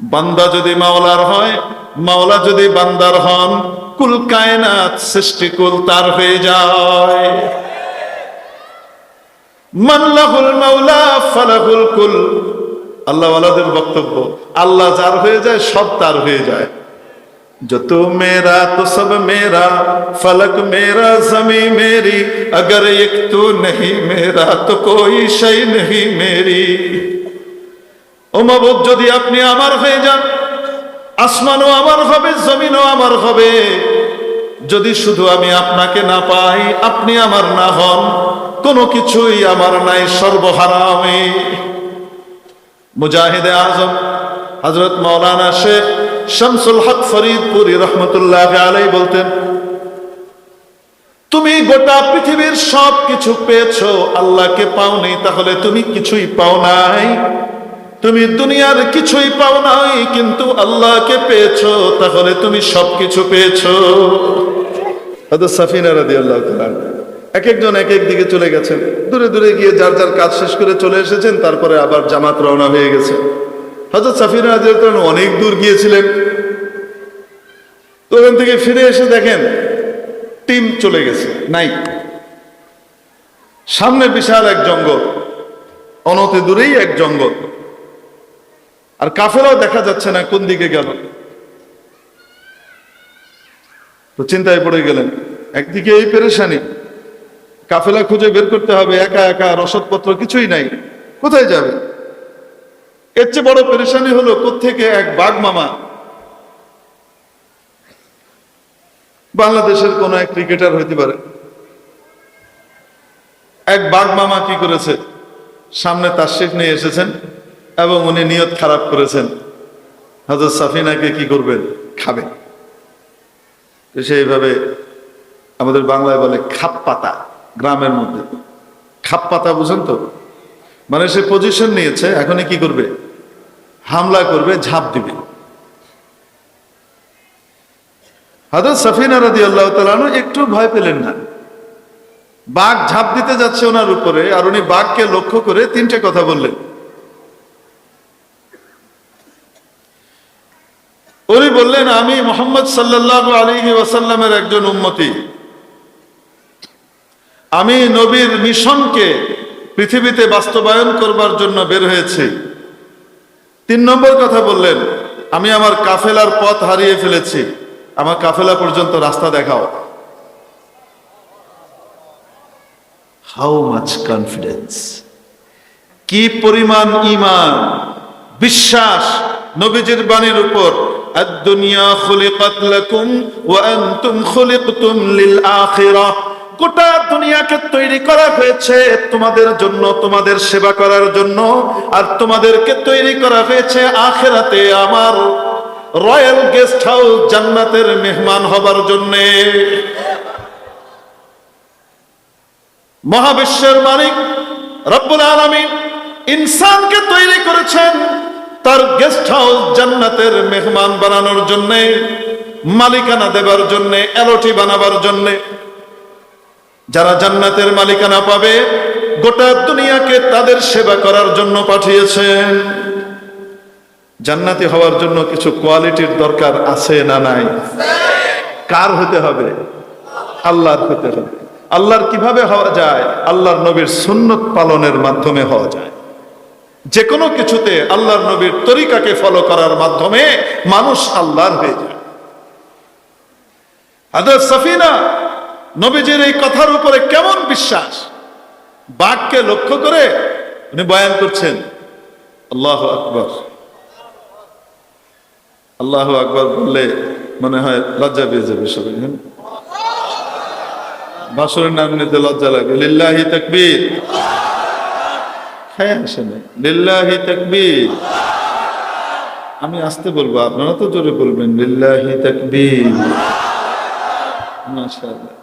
বান্দা যদি মাওলার হয় মাওলা যদি বান্দার হন কুল কায়নাত সৃষ্টি কুল তার হয়ে যায় মাল্লাহুল মাওলা ফালাহুল কুল আল্লাহ ওয়ালাদের বক্তব্য আল্লাহ যার হয়ে যায় সব তার হয়ে যায় जो तू मेरा तो सब मेरा फलक मेरा जमी मेरी अगर एक तू नहीं मेरा तो कोई शय नहीं मेरी ও যদি আপনি আমার হয়ে যান, আসমানও আমার হবে, জমিনও আমার হবে। যদি শুধু আমি আপনাকে না পাই, আপনি আমার না হন, কোনো কিছুই আমার নাই সর্বহারা আমি মুজাহিদে আজম হজরত মৌলানা শেখ শামসুল হক ফরিদপুরি রহমতুল্লাহ আলাই বলতেন, তুমি গোটা পৃথিবীর সব কিছু পেয়েছ, আল্লাহকে পাওনি, তাহলে তুমি কিছুই পাও নাই। তুমি দুনিয়ার কিছুই পাও নাই, কিন্তু আল্লাহকে পেয়েছ, তাহলে তুমি সবকিছু পেয়েছ। হয়তো সাফিনা রাদি আল্লাহ এক একজন এক এক দিকে চলে গেছেন। দূরে দূরে গিয়ে যার যার কাজ শেষ করে চলে এসেছেন, তারপরে আবার জামাত রওনা হয়ে গেছে। হজরত সাফিনা রাজি অনেক দূর গিয়েছিলেন। তো ওখান থেকে ফিরে এসে দেখেন, টিম চলে গেছে, নাই। সামনে বিশাল এক জঙ্গল, অনতি দূরেই এক জঙ্গল। আর কাফেরাও দেখা যাচ্ছে না কোন দিকে গেল। তো চিন্তায় পড়ে গেলেন, একদিকে এই পেরেশানি, কাফেলা খুঁজে বের করতে হবে, একা একা রসদপত্র কিছুই নাই, কোথায় যাবে? এর চেয়ে বড় পেরেশানি হলো কোথেকে এক বাঘ মামা বাংলাদেশের কোন এক ক্রিকেটার হইতে পারে। এক বাঘ মামা কি করেছে? সামনে তার শেখ নিয়ে এসেছেন। এবং উনি নিয়ত খারাপ করেছেন। হজরত সাফিনাকে কি করবেন? খাবে। তো সেইভাবে আমাদের বাংলায় বলে খাপ পাতা, গ্রামের মধ্যে। খাপ পাতা বুঝেন তো? মানে সে পজিশন নিয়েছে এখনই কি করবে? হামলা করবে, ঝাঁপ দিবে। হাজর সাফিনা রাদি আল্লাহ তালু একটু ভয় পেলেন না। বাঘ ঝাঁপ দিতে যাচ্ছে ওনার উপরে, আর উনি বাঘকে লক্ষ্য করে তিনটে কথা বললেন। উনি বললেন আমি মোহাম্মদ সাল্লাহ আলী ওয়াসাল্লামের একজন উন্মতি আমি নবীর মিশনকে পৃথিবীতে বাস্তবায়ন করবার জন্য বের হয়েছি। তিন নম্বর কথা বললেন আমি আমার কাফেলার পথ হারিয়ে ফেলেছি। আমার কাফেলা পর্যন্ত রাস্তা দেখাও। হাউ মাচ কনফিডেন্স কি পরিমাণ ইমান বিশ্বাস নবীজির বাণীর উপর দুনিয়া খুলিকাত লাকুম ওয়া আনতুম খুলিকতুম লিল গোটা দুনিয়াকে তৈরি করা হয়েছে তোমাদের জন্য, তোমাদের সেবা করার জন্য, আর তোমাদেরকে তৈরি করা হয়েছে আখেরাতে আমার রয়্যাল গেস্ট হাউস জান্নাতের মেহমান হবার জন্য। মহাবিশ্বের মালিক রব্বুল আলমী ইনসানকে তৈরি করেছেন তার গেস্ট হাউস জান্নাতের মেহমান বানানোর জন্য, মালিকানা দেবার জন্য এলোটি বানাবার জন্যে, যারা জান্নাতের মালিকানা পাবে, গোটা দুনিয়াকে তাদের সেবা করার জন্য পাঠিয়েছেন জান্নাতি হওয়ার জন্য কিছু কোয়ালিটির দরকার আছে না নাই? কার হতে হবে? আল্লাহর হতে হবে। আল্লাহর কীভাবে হওয়া যায়? আল্লাহর নবীর সুন্নত পালনের মাধ্যমে হওয়া যায়। যে কোনো কিছুতে আল্লাহর নবীর তরিকাকে ফলো করার মাধ্যমে মানুষ আল্লাহর হয়ে যায়। সফিনা নবীজির এই কথার উপরে কেমন বিশ্বাস? বাঘকে লক্ষ্য করে উনি বয়ান করছেন, আল্লাহ আকবর। আল্লাহ আকবর বললে মনে হয় লজ্জা পেয়ে যাবে সবাই হ্যাঁ? বাসরের নাম নিতে লজ্জা লাগে। লিল্লাহি তকবীর। হ্যাঁ আসে না লিল্লাহি তকবীর। আমি আসতে বলব, আপনারা তো জোরে বলবেন, লিল্লাহি তকবীর। মাশাআল্লাহ।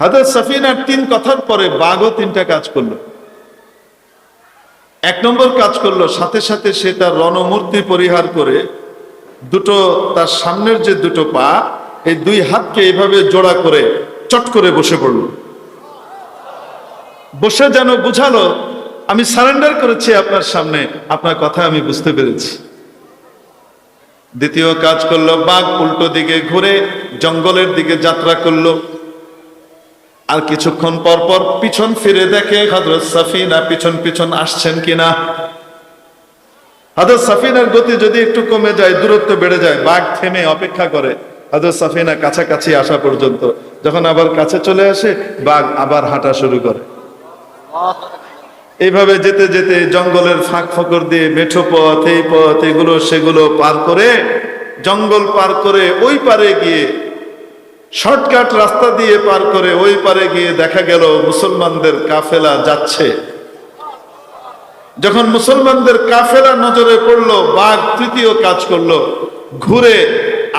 হাজার সাফিনার তিন কথার পরে বাঘও তিনটা কাজ করল। এক নম্বর কাজ করল, সাথে সাথে সে তার রণমূর্তি পরিহার করে দুটো, তার সামনের যে দুটো পা, এই দুই হাতকে এভাবে জোড়া করে চট করে বসে পড়ল। বসে যেন বুঝালো, আমি সারেন্ডার করেছি আপনার সামনে, আপনার কথা আমি বুঝতে পেরেছি। দ্বিতীয় কাজ করল, বাঘ উল্টো দিকে ঘুরে জঙ্গলের দিকে যাত্রা করল। আর কিছুক্ষণ পর পর পিছন ফিরে দেখে হজরত সাফিনা পিছন পিছন আসছেন কিনা। হজরত সাফিনার গতি যদি একটু কমে যায়, দূরত্ব বেড়ে যায়, বাঘ থেমে অপেক্ষা করে। হজরত সাফিনা কাছাকাছি আসা পর্যন্ত, যখন আবার কাছে চলে আসে, বাঘ আবার হাঁটা শুরু করে। এইভাবে যেতে যেতে জঙ্গলের ফাঁক ফকর দিয়ে মেঠো পথ, এই পথ, এগুলো সেগুলো পার করে, জঙ্গল পার করে ওই পারে গিয়ে, শর্টকাট রাস্তা দিয়ে পার করে ওই পারে গিয়ে দেখা গেল মুসলমানদের কাফেলা যাচ্ছে। যখন মুসলমানদের কাফেলা নজরে পড়ল, বাঘ তৃতীয় কাজ করল, ঘুরে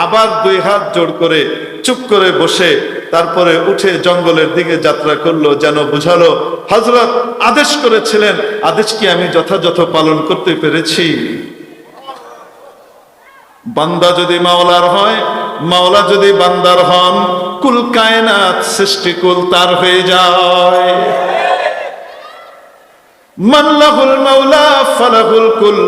আবার দুই হাত জোর করে চুপ করে বসে তারপরে উঠে জঙ্গলের দিকে যাত্রা করল, যেন বুঝালো হজরত আদেশ করেছিলেন, আদেশ কি আমি যথাযথ পালন করতে পেরেছি? বান্দা যদি মাওলার হয়, মাওলা যদি বান্দার হন, কুল কায়নাত সৃষ্টিকুল তার হয়ে যায়। মাল্লাহুল মাওলা, ফালাহুল কুল।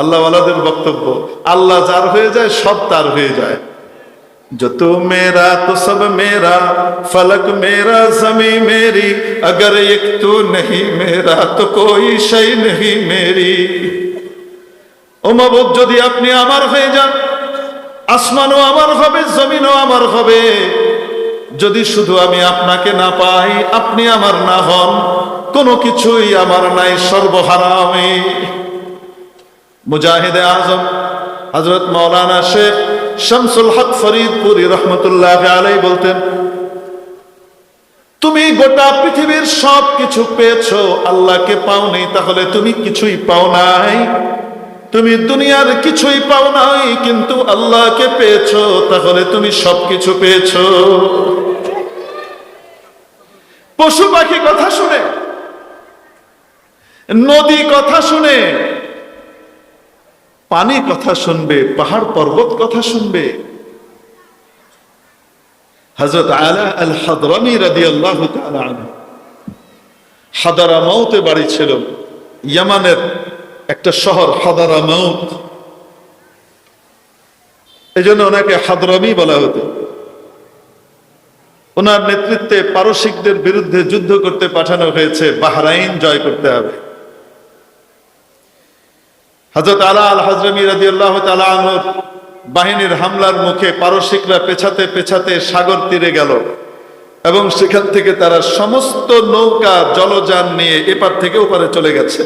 আল্লাহ ওয়ালাদের বক্তব্য আল্লাহ যার হয়ে যায় সব তার হয়ে যায় जो तू मेरा तो सब मेरा फलक मेरा जमी मेरी अगर एक तू नहीं मेरा तो कोई शय नहीं मेरी ও মাবুদ যদি আপনি আমার হয়ে যান আসমানও আমার হবে জমিনও আমার হবে যদি শুধু আমি আপনাকে না পাই আপনি আমার না হন কোনো কিছুই আমার নাই সর্বহারা আমি মুজাহিদে আজম হজরত মৌলানা শেখ শামসুল হক ফরিদপুরি রহমতুল্লাহ আলাই বলতেন, তুমি গোটা পৃথিবীর সব কিছু পেয়েছ, আল্লাহকে পাও নেই, তাহলে তুমি কিছুই পাও নাই। তুমি দুনিয়ার কিছুই পাও নাই, কিন্তু আল্লাহকে পেয়েছ, তাহলে তুমি সব কিছু পেয়েছ। পশু পাখি কথা শুনে, নদী কথা শুনে পানি কথা শুনবে, পাহাড় পর্বত কথা শুনবে। হজরত আলা আল হাদরামি রাদি আল্লাহ হাদারা মাউতে বাড়ি ছিল। ইয়ামানের একটা শহর, হাদারা মাউত। এই জন্য ওনাকে হাদরামি বলা হতো। ওনার নেতৃত্বে পারসিকদের বিরুদ্ধে যুদ্ধ করতে পাঠানো হয়েছে, বাহরাইন জয় করতে হবে। হজরত আলা আল হজরমি রাজি আল্লাহ বাহিনীর হামলার মুখে পারসিকরা পেছাতে পেছাতে সাগর তীরে গেল এবং সেখান থেকে তারা সমস্ত নৌকা, জলযান নিয়ে এপার থেকে ওপারে চলে গেছে।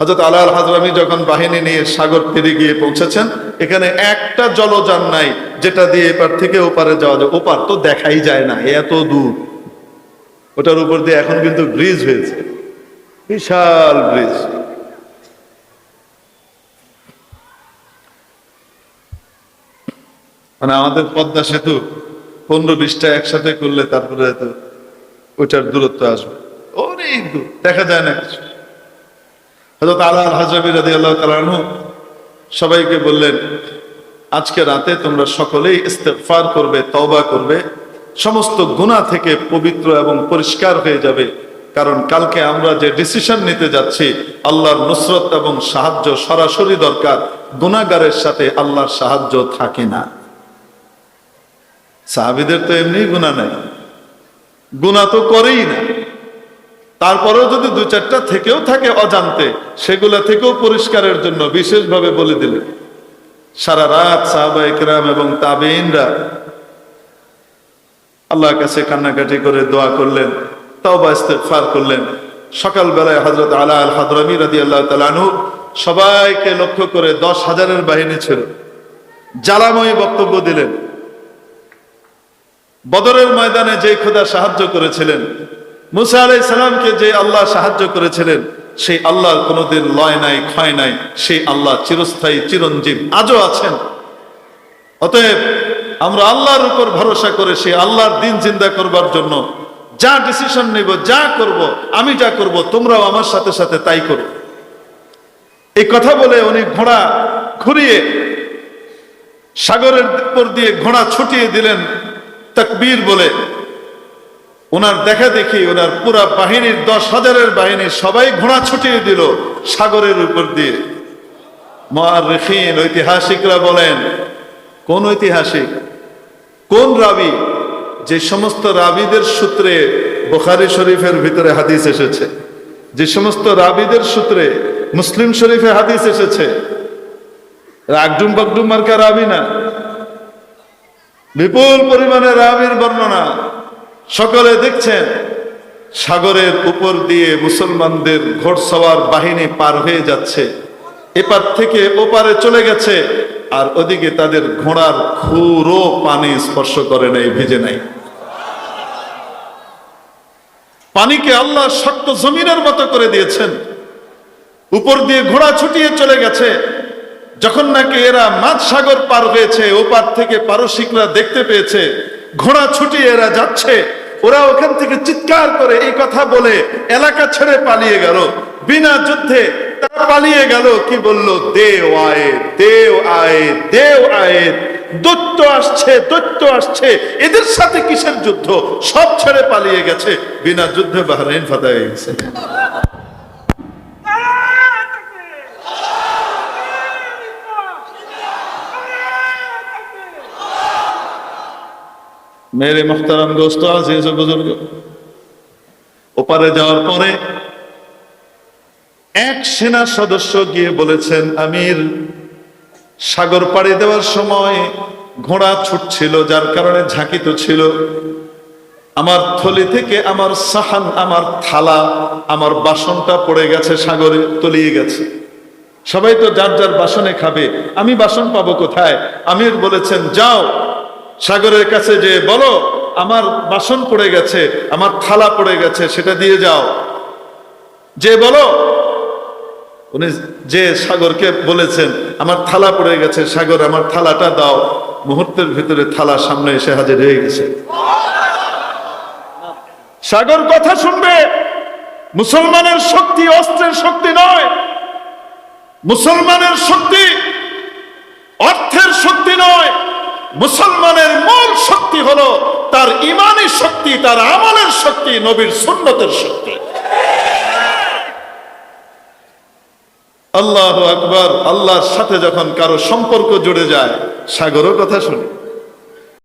হজরত আল হাজরামি যখন বাহিনী নিয়ে সাগর তীরে গিয়ে পৌঁছেছেন, এখানে একটা জলযান নাই যেটা দিয়ে এপার থেকে ওপারে যাওয়া যায়। ওপার তো দেখাই যায় না এত দূর। ওটার উপর দিয়ে এখন কিন্তু ব্রিজ হয়েছে। বিশাল ব্রিজ। মানে আমাদের পদ্মা সেতু পনেরো বিশটা একসাথে করলে তারপরে তো ওইটার দূরত্ব আসবে। অনেক দূর, দেখা যায় না কিছু। হজরত আল্লাহ হাজরবি রাদি আল্লাহ সবাইকে বললেন, আজকে রাতে তোমরা সকলেই ইস্তেফার করবে, তওবা করবে। সমস্ত গুণা থেকে পবিত্র এবং পরিষ্কার হয়ে যাবে। কারণ কালকে আমরা যে ডিসিশন নিতে যাচ্ছি, আল্লাহর নুসরত এবং সাহায্য সরাসরি দরকার। গুণাগারের সাথে আল্লাহর সাহায্য থাকে না। সাহাবিদের তো এমনি গুণা নাই। গুণা তো করেই না। তারপরেও যদি দু চারটা থেকেও থাকে অজান্তে, সেগুলা থেকেও পরিষ্কারের জন্য বিশেষভাবে বলে দিলেন সারা রাত সাহাবা ইকরাম এবং তাবেইনরা আল্লাহর কাছে কান্নাকাটি করে দোয়া করলেন তাও বা ইস্তেফার করলেন। সকালবেলায় হজরত আলা আল হাদরামি রাদি আল্লাহ তালানু সবাইকে লক্ষ্য করে দশ হাজারের বাহিনী ছিল। জ্বালাময়ী বক্তব্য দিলেন। বদরের ময়দানে যে খোদা সাহায্য করেছিলেন, মুসা আলাই সালামকে যে আল্লাহ সাহায্য করেছিলেন, সেই আল্লাহর কোনোদিন লয় নাই, ক্ষয় নাই, সেই আল্লাহ চিরস্থায়ী, চিরঞ্জীব আজও আছেন। অতএব আমরা আল্লাহর উপর ভরসা করে সেই আল্লাহর দিন চিন্তা করবার জন্য যা ডিসিশন নেব, যা করব, আমি যা করব, তোমরাও আমার সাথে সাথে তাই করো। এই কথা বলে উনি ঘোড়া ঘুরিয়ে সাগরের উপর দিয়ে ঘোড়া ছুটিয়ে দিলেন। তকবীর বলে ওনার দেখা দেখি ওনার পুরা বাহিনীর দশ হাজারের বাহিনী সবাই ঘোড়া ছুটিয়ে দিল সাগরের উপর দিয়ে। মহারিফিন ঐতিহাসিকরা বলেন, কোন ঐতিহাসিক? কোন রাবি? যে সমস্ত রাবিদের সূত্রে বোখারি শরীফের ভিতরে হাদিস এসেছে। যে সমস্ত রাবিদের সূত্রে মুসলিম শরীফে হাদিস এসেছে। রাগডুম বাগডুম মার্কা রাবি না? বিপুল পরিমাণে রাবির বর্ণনা। সকলে দেখছেন, সাগরের উপর দিয়ে মুসলমানদের ঘোড়সওয়ার বাহিনী পার হয়ে যাচ্ছে। এপার থেকে ওপারে চলে গেছে, আর ওদিকে তাদের ঘোড়ার খুরও পানি স্পর্শ করে নাই, ভিজে নাই। পানিকে আল্লাহ শক্ত জমিনের মতো করে দিয়েছেন। উপর দিয়ে ঘোড়া ছুটিয়ে চলে গেছে যখন নাকি এরা মাঝ সাগর পার হয়েছে, ওপার থেকে পারসিকরা দেখতে পেয়েছে, ঘোড়া ছুটিয়ে এরা যাচ্ছে, ওরা ওখান থেকে চিৎকার করে এই কথা বলে, এলাকা ছেড়ে পালিয়ে গেল। বিনা যুদ্ধে তারা পালিয়ে গেল, কি বলল? দেও আয়ে দেও আয়ে দেও আয়ে। দৈত্য আসছে দৈত্য আসছে। এদের সাথে কিসের যুদ্ধ? সব ছেড়ে পালিয়ে গেছে। বিনা যুদ্ধে বাহরাইন ফাতা হয়ে গেছে মেরে মোহতারাম দোস্ত, আজিজ বুজুর্গ। ওপারে যাওয়ার পরে এক সেনা সদস্য গিয়ে বলেছেন, আমির, সাগর পাড়ি দেওয়ার সময় ঘোড়া ছুটছিল, যার কারণে ঝাঁকিত ছিল। আমার থলি থেকে আমার সাহান, আমার থালা, আমার বাসনটা পড়ে গেছে, সাগরে তলিয়ে গেছে। সবাই তো যার যার বাসনে খাবে, আমি বাসন পাবো কোথায়? আমির বলেছেন, যাও। সাগরের কাছে যে, বলো, আমার বাসন পড়ে গেছে, আমার থালা পড়ে গেছে, সেটা দিয়ে যাও। যে, বলো। উনি যে সাগরকে বলেছেন, আমার থালা পড়ে গেছে, সাগর, আমার থালাটা দাও। মুহূর্তের ভিতরে থালা সামনে এসে হাজির হয়ে গেছে। সাগর কথা শুনবে, মুসলমানের শক্তি অস্ত্রের শক্তি নয়, মুসলমানের শক্তি অর্থের শক্তি নয় মুসলমানের মূল শক্তি হলো তার ইমানি শক্তি, তার আমলের শক্তি, নবীর সুন্নতের শক্তি। আল্লাহ আকবর, আল্লাহর সাথে যখন কারও সম্পর্ক জুড়ে যায় সাগরও কথা শুনে।